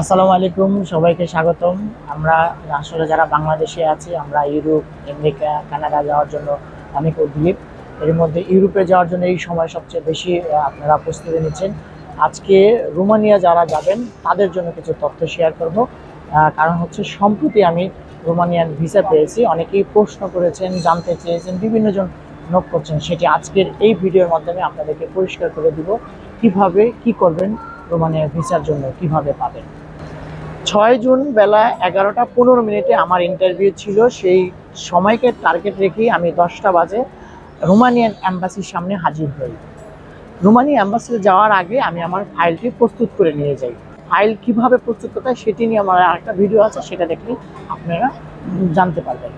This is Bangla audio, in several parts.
আসসালামু আলাইকুম, সবাইকে স্বাগতম। আমরা আসলে যারা বাংলাদেশে আছি, আমরা ইউরোপ, আমেরিকা, কানাডা যাওয়ার জন্য অনেক উদ্গ্রীব এর মধ্যে ইউরোপে যাওয়ার জন্য এই সময় সবচেয়ে বেশি আপনারা প্রস্তুতি নিচ্ছেন। আজকে রোমানিয়া যারা যাবেন, তাদের জন্য কিছু তথ্য শেয়ার করব। কারণ হচ্ছে সম্প্রতি আমি রোমানিয়ান ভিসা পেয়েছি। অনেকেই প্রশ্ন করেছেন, জানতে চেয়েছেন বিভিন্ন জন নোট করছেন। সেটি আজকের এই ভিডিওর মাধ্যমে আপনাদেরকে পরিষ্কার করে দিব। কীভাবে, কি করবেন রোমানিয়ার ভিসার জন্য, কীভাবে পাবেন? ছয় জুন বেলা এগারোটা পনেরো মিনিটে আমার ইন্টারভিউ ছিল। সেই সময়কে টার্গেট রেখেই আমি দশটা বাজে রোমানিয়ান অ্যাম্বাসির সামনে হাজির হই। রোমানিয়া অ্যাম্বাসিতে যাওয়ার আগে আমি আমার ফাইলটি প্রস্তুত করে নিয়ে যাই। ফাইল কীভাবে প্রস্তুত করতে হয় সেটি নিয়ে আমার আরেকটা ভিডিও আছে, সেটা দেখলে আপনারা জানতে পারবেন।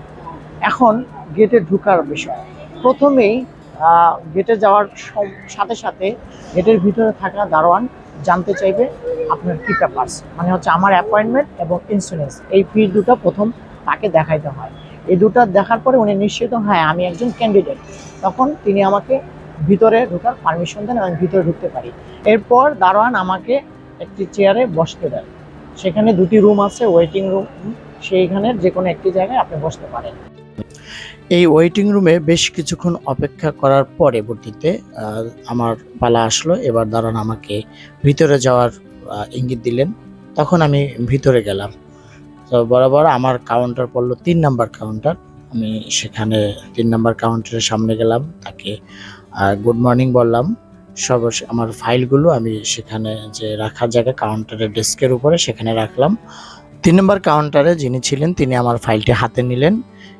এখন গেটে ঢুকার বিষয়। প্রথমেই গেটে যাওয়ার সাথে সাথে গেটের ভিতরে থাকা দারোয়ান জানতে চাইবে আপনার কি পেপার্স মানে হচ্ছে আমার অ্যাপয়েন্টমেন্ট এবং ইন্স্যুরেন্স এই ফি দুটো প্রথম তাকে দেখাইতে হয়। এই দুটো দেখার পরে উনি নিশ্চিত হ্যাঁ আমি একজন ক্যান্ডিডেট তখন তিনি আমাকে ভিতরে ঢোকার পারমিশন দেন এবং ভিতরে ঢুকতে পারি। এরপর দারোয়ান আমাকে একটি চেয়ারে বসতে দেয়। সেখানে দুটি রুম আছে ওয়েটিং রুম সেইখানের যে কোনো একটি জায়গায় আপনি বসতে পারেন। এই ওয়েটিং রুমে বেশ কিছুক্ষণ অপেক্ষা করার পরবর্তীতে আমার পালা আসলো। এবার দাঁড়ান আমাকে ভিতরে যাওয়ার ইঙ্গিত দিলেন। তখন আমি ভিতরে গেলাম। তো বরাবর আমার কাউন্টার পড়ল তিন নাম্বার কাউন্টার আমি সেখানে তিন নাম্বার কাউন্টারের সামনে গেলাম। তাকে গুড মর্নিং বললাম। সব আমার ফাইলগুলো আমি সেখানে যে রাখার জায়গা কাউন্টারের ডেস্কের উপরে সেখানে রাখলাম। তিন নম্বর কাউন্টারে যিনি ছিলেন, তিনি আমার ফাইলটি হাতে নিলেন।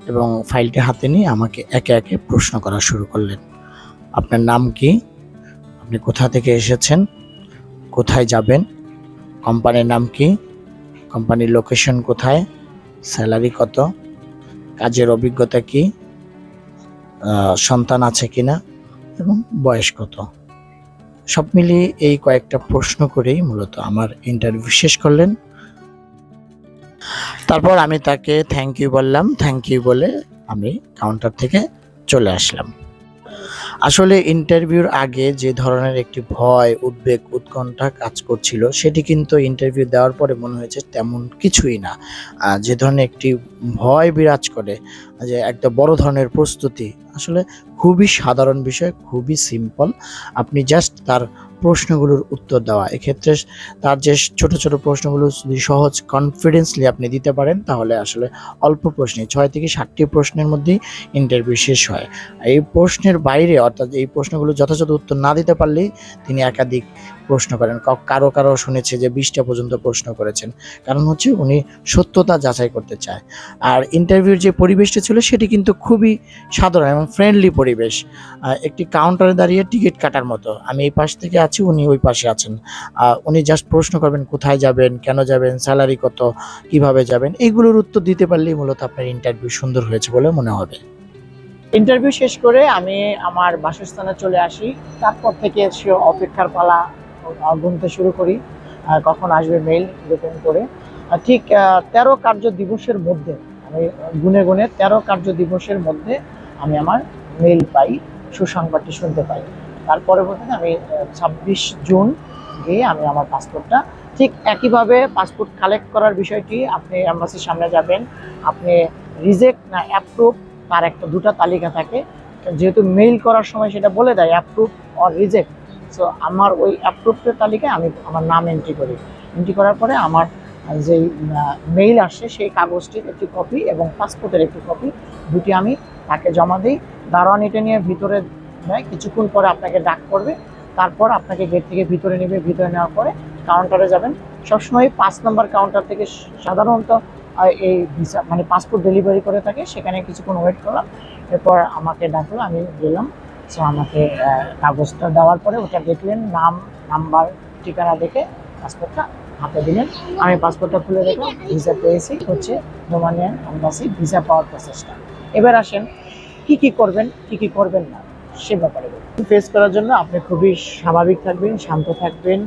এবং ফাইলটি হাতে নিয়ে আমাকে একে একে প্রশ্ন করা শুরু করলেন। আপনার নাম কি? আপনি কোথা থেকে এসেছেন? কোথায় যাবেন? কোম্পানির নাম কি? কোম্পানির লোকেশন কোথায়? স্যালারি কত? কাজের অভিজ্ঞতা কি? সন্তান আছে কিনা? এবং বয়স কত? সব মিলিয়ে এই কয়েকটা প্রশ্ন করেই মূলত আমার ইন্টারভিউ শেষ করলেন। তারপর আমি তাকে থ্যাংক ইউ বললাম থ্যাংক ইউ বলে আমি কাউন্টার থেকে চলে আসলাম। আসলে ইন্টারভিউর আগে যে ধরনের একটি ভয়, উদ্বেগ, উৎকণ্ঠা কাজ করছিল, সেটি কিন্তু ইন্টারভিউ দেওয়ার পরে মনে হয়েছে তেমন কিছুই না। যে ধরনের একটি ভয় বিরাজ করে, যে একটা বড় ধরনের প্রস্তুতি, আসলে খুবই সাধারণ বিষয়, খুবই সিম্পল আপনি জাস্ট তার প্রশ্নগুলোর উত্তর দেওয়া। এক্ষেত্রে তার যে ছোট ছোট প্রশ্নগুলো যদি সহজ কনফিডেন্সলি আপনি দিতে পারেন, তাহলে আসলে অল্প প্রশ্নে, ছয় থেকে ষাটটি প্রশ্নের মধ্যেই ইন্টারভিউ শেষ হয়। এই প্রশ্নের বাইরে অর্থাৎ এই প্রশ্নগুলো যথাযথ উত্তর না দিতে পারলেই তিনি একাধিক প্রশ্ন করেন। কারও কারও শুনেছে যে বিশটা পর্যন্ত প্রশ্ন করেছেন। কারণ হচ্ছে উনি সত্যতা যাচাই করতে চায়। আর ইন্টারভিউর যে পরিবেশটা ছিল সেটি কিন্তু খুবই সাধারণ এবং ফ্রেন্ডলি পরিবেশ। একটি কাউন্টারে দাঁড়িয়ে টিকিট কাটার মতো। আমি এই পাশ থেকে আছি, উনি ওই পাশে আছেন। উনি জাস্ট প্রশ্ন করবেন, কোথায় যাবেন, কেন যাবেন স্যালারি কত, কীভাবে যাবেন এইগুলোর উত্তর দিতে পারলেই মূলত আপনার ইন্টারভিউ সুন্দর হয়েছে বলে মনে হবে। ইন্টারভিউ শেষ করে আমি আমার বাসস্থানে চলে আসি। তারপর থেকে সে অপেক্ষার পালা গুনতে শুরু করি কখন আসবে মেইল এরকম করে। ঠিক তেরো কার্য দিবসের মধ্যে, আমি গুনে গুনে তেরো কার্য দিবসের মধ্যে আমি আমার মেইল পাই, সুসংবাদটি শুনতে পাই। তার পরবর্তীতে আমি ছাব্বিশ জুন গিয়ে আমি আমার পাসপোর্টটা ঠিক একইভাবে পাসপোর্ট কালেক্ট করার বিষয়টি আপনি অ্যাম্বাসির সামনে যাবেন। আপনি রিজেক্ট না অ্যাপ্রুভ তার একটা দুটো তালিকা থাকে। যেহেতু মেইল করার সময় সেটা বলে দেয় অ্যাপ্রুভ অর রিজেক্ট সো আমার ওই অ্যাপ্রুভের তালিকায় আমি আমার নাম এন্ট্রি করি। এন্ট্রি করার পরে আমার যেই মেইল আসছে সেই কাগজটির একটি কপি এবং পাসপোর্টের একটি কপি দুটি আমি তাকে জমা দিই। দারোয়ান এটা নিয়ে ভিতরে নেয়, কিছুক্ষণ পরে আপনাকে ডাক করবে। তারপর আপনাকে গেট থেকে ভিতরে নেবে, ভিতরে নেওয়ার পরে কাউন্টারে যাবেন। সবসময় পাঁচ নম্বর কাউন্টার থেকে সাধারণত এই ভিসা মানে পাসপোর্ট ডেলিভারি করে থাকে। সেখানে কিছুক্ষণ ওয়েট করলাম। এরপর আমাকে ডাকলো, আমি গেলাম। সো আমাকে কাগজটা দেওয়ার পরে ওটা দেখলেন, নাম, নাম্বার, ঠিকানা দেখে পাসপোর্টটা হাতে দিলেন। আমি পাসপোর্টটা খুলে দেখলাম ভিসা পেয়েছি, হচ্ছে রোমানিয়ান অ্যাম্বাসি ভিসা পাওয়ার প্রসেসটা এবার আসেন, কি কি করবেন, কি কি করবেন না, সে ব্যাপারে ফেস করার জন্য আপনি খুবই স্বাভাবিক থাকবেন, শান্ত থাকবেন,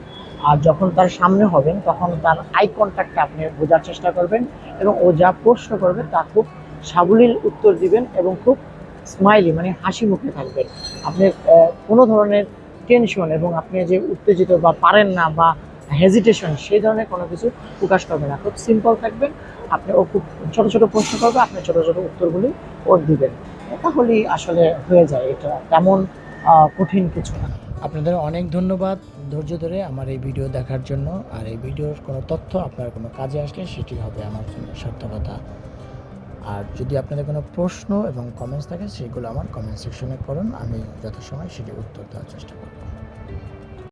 আর যখন তার সামনে হবেন, তখন তার আই কন্ট্যাক্টটা আপনি বোঝার চেষ্টা করবেন, এবং ও যা প্রশ্ন করবে তা খুব সাবলীল উত্তর দিবেন, এবং খুব স্মাইলি মানে হাসি মুখে থাকবেন। আপনি কোনো ধরনের টেনশন এবং আপনি যে উত্তেজিত বা পারেন না বা হেজিটেশন সেই ধরনের কোনো কিছু প্রকাশ করবে না। খুব সিম্পল থাকবেন, আপনি ও খুব ছোটো ছোটো প্রশ্ন করবে, আপনি ছোটো ছোটো উত্তরগুলি ওর দিবেন। তাহলেই আসলে হয়ে যায়, এটা তেমন কঠিন কিছু না। আপনাদের অনেক ধন্যবাদ ধৈর্য ধরে আমার এই ভিডিও দেখার জন্য। আর এই ভিডিওর কোনো তথ্য আপনার কোনো কাজে আসলে সেটি হবে আমার জন্য সার্থকতা। আর যদি আপনাদের কোনো প্রশ্ন এবং কমেন্টস থাকে, সেগুলো আমার কমেন্ট সেকশনে করুন আমি যথাসময় সেটি উত্তর দেওয়ার চেষ্টা করব।